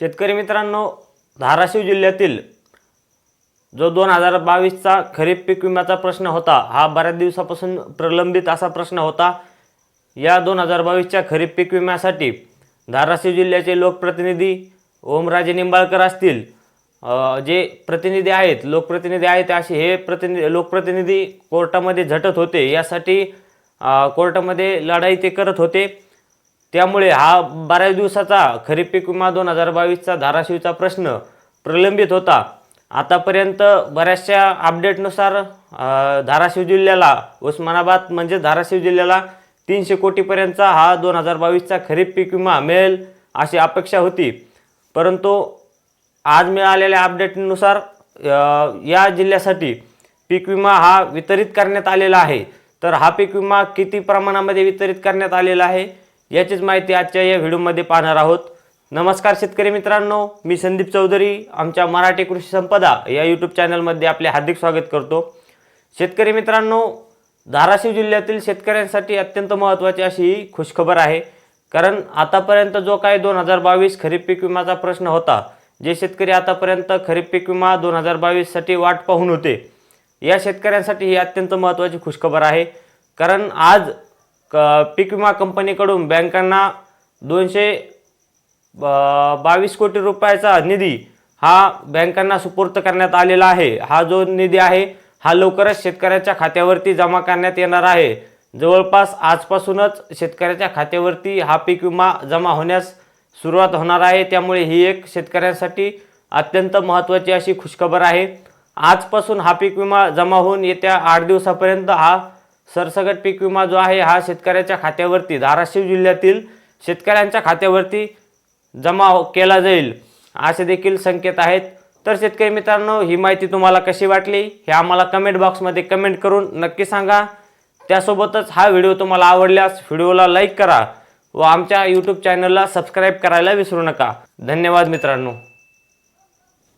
शेतकरी मित्रांनो धाराशिव जिल्ह्यातील जो दोन हजार बावीसचा खरीप पीक विम्याचा प्रश्न होता हा बऱ्याच दिवसापासून प्रलंबित असा प्रश्न होता. या दोन हजार बावीसच्या खरीप पीक विम्यासाठी धाराशिव जिल्ह्याचे लोकप्रतिनिधी ओमराजे निंबाळकर असतील. जे प्रतिनिधी आहेत लोकप्रतिनिधी आहेत असे हे प्रतिनिधी लोकप्रतिनिधी कोर्टामध्ये झटत होते. यासाठी कोर्टामध्ये लढाई ते करत होते. त्यामुळे हा बऱ्याच दिवसाचा खरीप पीक विमा दोन हजार बावीसचा धाराशिवचा प्रश्न प्रलंबित होता. आतापर्यंत बऱ्याचशा अपडेटनुसार धाराशिव जिल्ह्याला उस्मानाबाद म्हणजे धाराशिव जिल्ह्याला तीनशे कोटीपर्यंतचा हा दोन हजार बावीसचा खरीप पीक विमा मिळेल अशी अपेक्षा होती. परंतु आज मिळालेल्या अपडेटनुसार या जिल्ह्यासाठी पीक विमा हा वितरित करण्यात आलेला आहे. तर हा पीक विमा किती प्रमाणामध्ये वितरित करण्यात आलेला आहे? याचीच माहिती आजच्या या व्हिडिओमध्ये पाहणार आहोत. नमस्कार शेतकरी मित्रांनो मी संदीप चौधरी आमच्या मराठी कृषी संपदा या यूट्यूब चॅनलमध्ये आपले हार्दिक स्वागत करतो. शेतकरी मित्रांनो धाराशिव जिल्ह्यातील शेतकऱ्यांसाठी अत्यंत महत्त्वाची अशी ही खुशखबर आहे. कारण आतापर्यंत जो काही दोन हजार बावीस खरीप पीक विमाचा प्रश्न होता जे शेतकरी आतापर्यंत खरीप पीक विमा दोन हजार बावीससाठी वाट पाहून होते या शेतकऱ्यांसाठी ही अत्यंत महत्त्वाची खुशखबर आहे. कारण आज क पीक विमा कंपनीकडून बँकांना दोनशे ब- बावीस कोटी रुपयाचा निधी हा बँकांना सुपूर्त करण्यात आलेला आहे. हा जो निधी आहे हा लवकरच शेतकऱ्याच्या खात्यावरती जमा करण्यात येणार आहे. जवळपास आजपासूनच शेतकऱ्याच्या खात्यावरती हा पीक विमा जमा होण्यास सुरुवात होणार आहे. त्यामुळे ही एक शेतकऱ्यांसाठी अत्यंत महत्त्वाची अशी खुशखबर आहे. आजपासून हा पीक विमा जमा होऊन येत्या आठ दिवसापर्यंत हा सरसकट पीक विमा जो आहे हा शेतकऱ्याच्या खात्यावरती धाराशिव जिल्ह्यातील शेतकऱ्यांच्या खात्यावरती जमा हो-, केला जाईल. असे देखील संकेत आहेत. तर शेतकरी मित्रांनो ही माहिती तुम्हाला कशी वाटली? हे आम्हाला कमेंट बॉक्समध्ये कमेंट करून नक्की सांगा. त्यासोबतच हा व्हिडिओ तुम्हाला आवडल्यास व्हिडिओला लाईक करा व आमच्या यूट्यूब चॅनलला सबस्क्राईब करायला विसरू नका. धन्यवाद मित्रांनो.